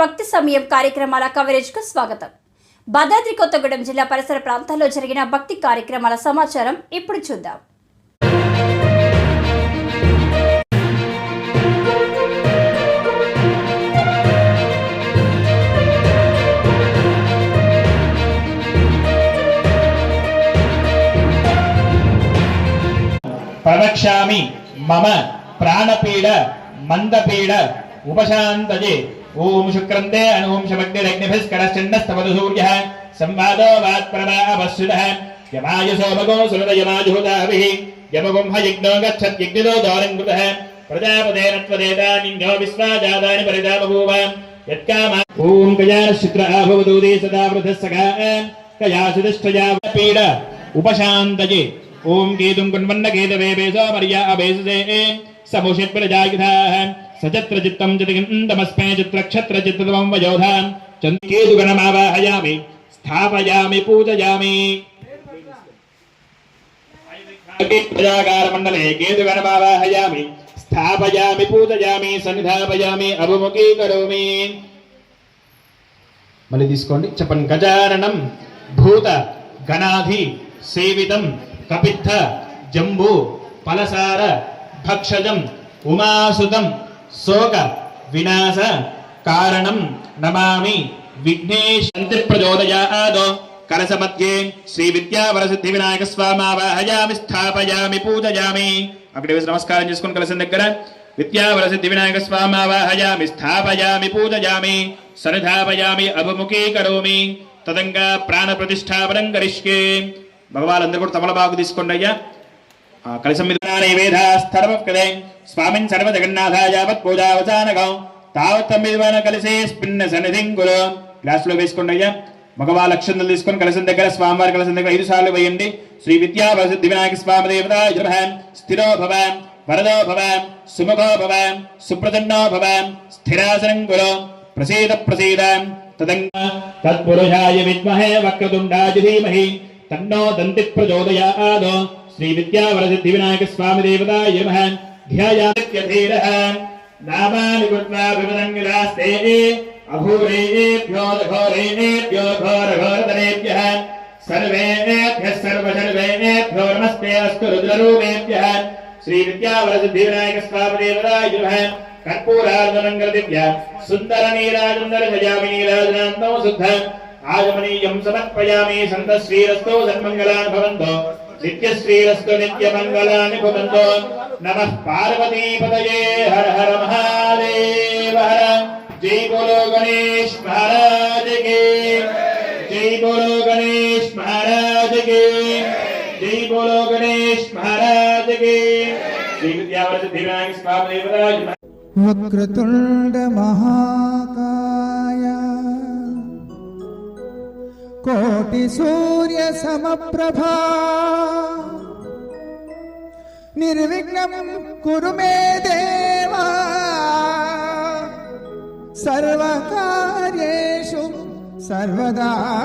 భక్తి సమయం కార్యక్రమాల కవరేజ్కు స్వాగతం. భద్రాద్రి కొత్తగూడెం జిల్లా పరిసర ప్రాంతాల్లో జరిగిన భక్తి కార్యక్రమాల సమాచారం ఇప్పుడు చూద్దాం. ప్రవక్ష్యామి మమ ప్రాణపీడ మందపీడ ఉపశాంతజే ओम शुक्रन्ते अनूम शमग्निरग्निभिस्करश्चन्नस्तपदसूर्यः संवादो वात्प्रभावस्सुरः यमायसोमगो सुरदयमाजुहुताभिः यमगुम्हयज्ञो गच्छद्यज्ञो दारङ्कृतः प्रजापतेन त्वदेतानिन्यो विश्वाजातानि परिदाबभूव यत्कामा ॐ गजानश्चित्र आभवदूदे सदा वृथः सखा। कयासुदिष्ठया पीड उपशान्तये। ॐ केतुं कुन्वन्न केतवे वेसो मर्या अभेसुदे समुषित्प्रजायुधाः। కేతవే వేసో మర్యా అభేసే సముషిత్ సచత్ర చిత్తం చతికిం తమస్మే చిత్ర క్షత్ర చిత్రతమం స్థాపయామి పూజయామి ప్రజాగార కేతుగణమావాహయామి స్థాపయామి పూజయామి సన్నిధాపయామి అభిముఖీకరోమి మళ్ళీ తీసుకోండి. చెప్పండి. గజాననం భూత గణాధి సేవితం కపిత్థ జంబు పలసార భక్షజం ఉమాసుతం శోక వినాశ కారణం నమామి విఘ్నేశంతి ప్రచోదయాదో కలస మధ్యే శ్రీ విద్యావరసిద్ధి వినాయక స్వామావాహయామి స్థాపయామి పూజయామి. అక్కడ నమస్కారం చేసుకుని కలిసిన దగ్గర విద్యావరసిద్ధి వినాయక స్వామావాహయామి స్థాపయామి పూజయామి. సన్నిధాపయామి అభిముఖీకరోమి తదంగా ప్రాణ ప్రతిష్టాపనం కరిష్కే భగవానందరూ కూడా తమలబాగు తీసుకోండి అయ్యా. ఆ స్వామిన్ సర్వ జగన్నాథ యావత్ పూజావసానగం తావత్ తమ్మిదివన కలిసే స్పిన్న సన్నిధిం గురు గ్లాసులో వేసుకోండి అయ్యా మగవా లక్షణలు తీసుకొని కలశం దగ్గర స్వామివారి కలశం దగ్గర ఐదు సార్లు వేయండి. శ్రీ విద్యా వరసిద్ధి వినాయక స్వామి దేవత స్థిరో భవ. వరదో భవ. సుముఖో భవ. సుప్రసన్నో భవ. స్థిరాసనం గురు ప్రసీద ప్రసీద. తదంగా. తత్పురుషాయ విద్మహే వక్రతుండాయ ధీమహి. తన్నో దంతి ప్రచోదయాదో श्री विद्यावरसिद्धि विनायक स्वामी देवता यम ध्यायाधीर नामानुगुणाभिमदंगिलास्ते अभूरेभ्यो घोरेभ्यो घोर घोरतरेभ्यः सर्वेभ्यः सर्वसर्वेभ्यो नमस्ते अस्तु रुद्ररूपेभ्यः। श्री विद्यावरसिद्धि विनायक स्वामी देवता यम कर्पूरार्दनङ्गदिभ्य सुन्दर नीराजुन्दर जयामि नीराजनान्तौ शुद्ध आगमनीयम् समर्पयामि सन्तः श्रीरस्तौ सन्मङ्गलान् भवन्तु। నిత్యశ్రీరస్తో నిత్యమంగళాని భవంతో నమః పార్వతీపతయే హర హర మహాదేవ హర జై బోలో గణేష్ మహారాజ్కి జై బోలో గణేష్ మహారాజ్కి జై బోలో గణేష్ మహారాజ్కి శ్రీ విద్యావర దివ్యాంగ స్వామి దేవరాజ వక్రతుండ మహాకాయ కోటి సూర్య సమప్రభా. నిర్విఘ్నం కురు మే దేవా. సర్వకార్యేషు సర్వదా.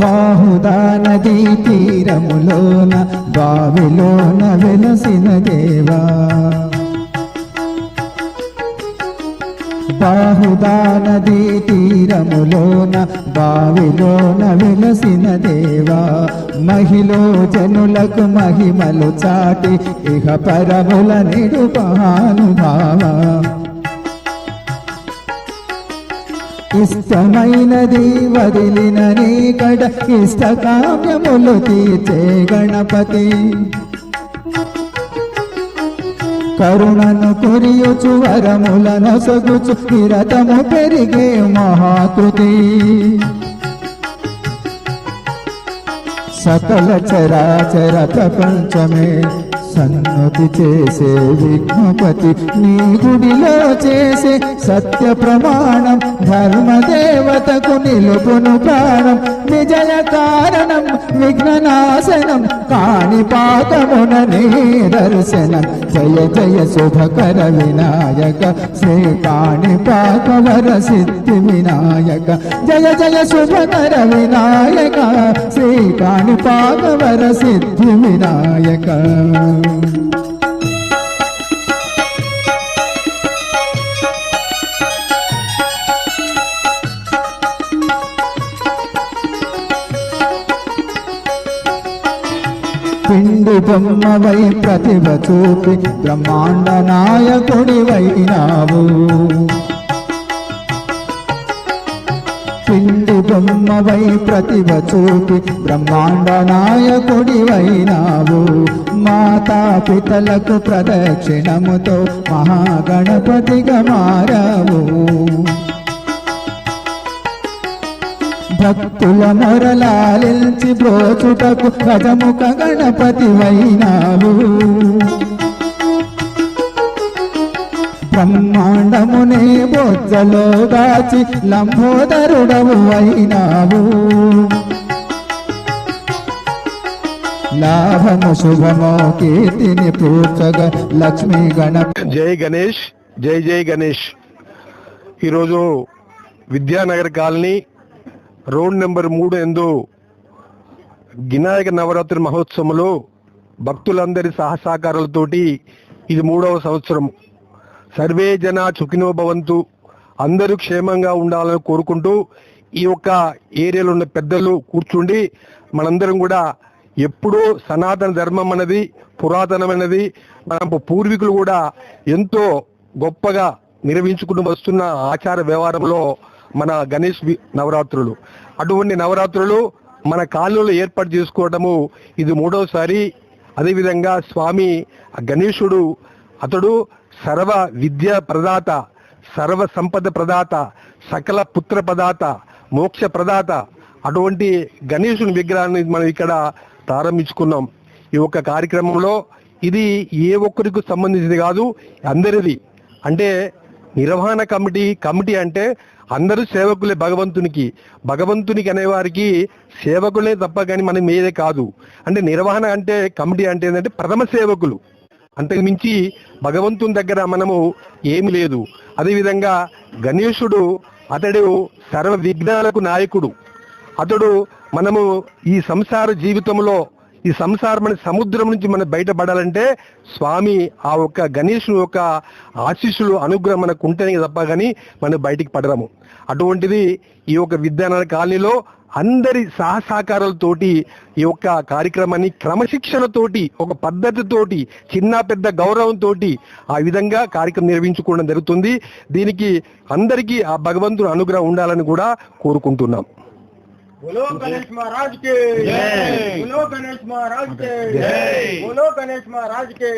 బాహుదా నదీ తీరములోన బావిలోన వెలసిన దేవా. బాహుదా నదీ తీరములోన బావిలోన వెలసిన దేవా. మహిలో జనులకు మహిమలు చాటి ఇహ పరముల నిరుపానుభావా ఇష్టమైనది వదిలిన నీ నీకడ ఇష్టకామ్యములు తీర్చే గణపతి. కరుణను కురియుచు వరములను సొగుచు కిరతము పెరిగే మహాకృతి. సకల చరాచర ప్రపంచమే సన్నతి చేసే విఘ్నపతి నీ గుడిలో చేసే సత్య ప్రమాణం ధర్మదేవతకు నిలుపును ప్రాణం. విజయ కారణం విఘ్ననాశనం కాణి పాకమున నీ దర్శనం. జయ జయ శుభకర వినాయక శ్రీ కాణి పాకవర సిద్ధి వినాయక. జయ జయ శుభకర వినాయక శ్రీ కాణి పాకవర సిద్ధి వినాయక. పిండి బొమ్మవై ప్రతిభ చూపి బ్రహ్మాండ నాయకుడివైనావు పిండి బొమ్మవై ప్రతిభ చూపి బ్రహ్మాండ నాయకుడివైనావు మాతా పితలకు ప్రదక్షిణముతో మహాగణపతిగా మారావు. భక్తుల మొరలాలించి బ్రోచుటకు గజముఖ గణపతి వైనావు బ్రహ్మాండమునే బొజ్జలో దాచి లంబోదరుడవు అయినావు లాభము శుభమో కీర్తిని పూర్చగా లక్ష్మీ గణపతి. జై గణేష్ జై జై గణేష్. ఈరోజు విద్యానగర్ కాలనీ రోడ్ నెంబర్ మూడు ఎందు వినాయక నవరాత్రి మహోత్సవంలో భక్తులందరి సహసహకారాలతోటి ఇది మూడవ సంవత్సరం. సర్వే జన చుకినో భవంతు. అందరూ క్షేమంగా ఉండాలని కోరుకుంటూ ఈ యొక్క ఏరియాలో ఉన్న పెద్దలు కూర్చుండి మనందరం కూడా ఎప్పుడూ సనాతన ధర్మం అనేది పురాతనమైనది మన పూర్వీకులు కూడా ఎంతో గొప్పగా నిర్వహించుకుంటూ వస్తున్న ఆచార వ్యవహారంలో మన గణేష్ వి- నవరాత్రులు. అటువంటి నవరాత్రులు మన కాలనీలో ఏర్పాటు చేసుకోవటము ఇది మూడవసారి అదేవిధంగా స్వామి గణేషుడు గణేశుడు అతడు సర్వ విద్య ప్రదాత సర్వ సంపద ప్రదాత సకల పుత్ర ప్రదాత మోక్ష ప్రదాత. అటువంటి గణేశుని విగ్రహాన్ని మనం ఇక్కడ ప్రారంభించుకున్నాం. ఈ యొక్క కార్యక్రమంలో ఇది ఏ ఒక్కరికి సంబంధించింది కాదు అందరిది. అంటే నిర్వహణ కమిటీ కమిటీ అంటే అందరూ సేవకులే భగవంతునికి. భగవంతునికి అనేవారికి సేవకులే తప్ప కానీ మనం ఏదే కాదు. అంటే నిర్వహణ అంటే కమిటీ అంటే ఏంటంటే ప్రథమ సేవకులు. అంతకు మించి భగవంతుని దగ్గర మనము ఏమి లేదు. అదేవిధంగా గణేశుడు అతడు సర్వ విఘ్నాలకు నాయకుడు. అతడు మనము ఈ సంసార జీవితంలో ఈ సంసారం అనే సముద్రం నుంచి మనం బయటపడాలంటే స్వామి ఆ ఒక్క గణేశుని యొక్క ఆశీస్సులు అనుగ్రహం మనకు ఉంటేనే తప్ప కానీ మనం బయటికి పడరము. అటువంటిది ఈ యొక్క విద్యానగర కాలనీలో అందరి సహసహకారాలతోటి ఈ యొక్క కార్యక్రమాన్ని క్రమశిక్షణతోటి ఒక పద్ధతితోటి చిన్న పెద్ద గౌరవంతో ఆ విధంగా కార్యక్రమం నిర్వహించుకోవడం జరుగుతుంది. దీనికి అందరికీ ఆ భగవంతుని అనుగ్రహం ఉండాలని కూడా కోరుకుంటున్నాం. बोलो गणेश महाराज के। बोलो गणेश महाराज के। बोलो गणेश महाराज के।